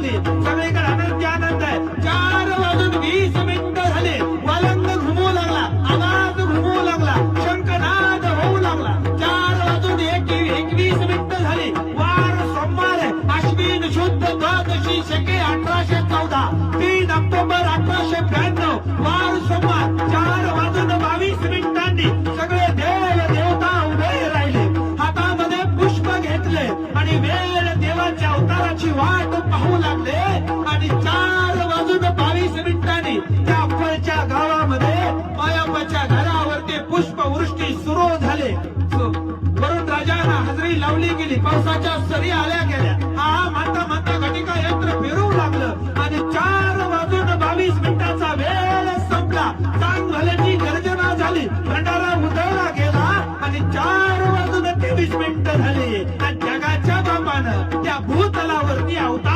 लागली सगळीकडे आनंद आनंद आहे. चार वाजून वीस मिनिट झाले. वलंद घुमू लागला. आवाज घुमू लागला. शंकनाद होऊ लागला. चार वाजून एक एकवीस मिनिट झाली. वार सोमवार आहे. अश्विन शुद्ध द्वादशी शके अठराशे चौदा. तीन ऑक्टोबर अठराशे ब्याण्णव. वार सोमवार. चार वाजून बावीस मिनिटांनी सगळे देव देवता उभे राहिले. हातामध्ये पुष्प घेतले आणि वेळ देवाच्या अवताराची वाट गाण्याला हजरी लावली गेली. पावसाच्या सरी आल्या गेल्या. हा म्हणता म्हणता घटिका यंत्र फिरू लागलं. आणि चार वाजून बावीस मिनिटाचा वेळ संपला. सांग झाल्याची गर्जना झाली. भंडारा उतरला गेला. आणि चार वाजून तेवीस मिनिट झाली. आणि जगाच्या बापानं त्या भूतलावरती अवतार